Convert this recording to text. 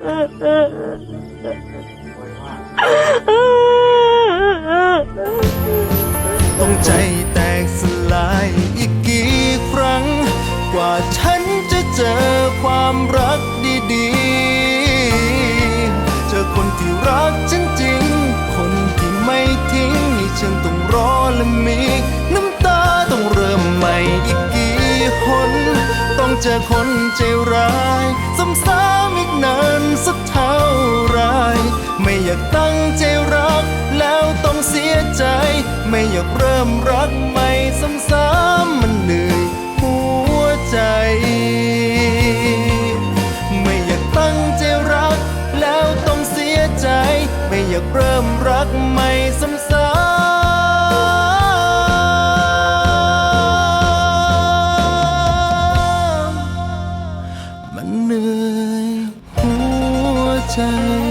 ต้องใจแตกสลายอีกกี่ครั้ง กว่าฉันจะเจอความรักดีๆ เจอคนที่รักฉันจริงคนที่ไม่ทิ้งให้ฉันต้องรอและมี น้ำตาต้องเริ่มใหม่อีกกี่หนต้องเจอคนใจร้ายซ้ำๆ สักเท่าไร ไม่อยากตั้งใจรัก แล้วต้องเสียใจ ไม่อยากเริ่มรักใหม่ซ้ำๆมันเหนื่อยหัวใจ ไม่อยากตั้งใจรัก แล้วต้องเสียใจ ไม่อยากเริ่มรักใหม่ซ้ำๆมันเหนื่อย หัวใจ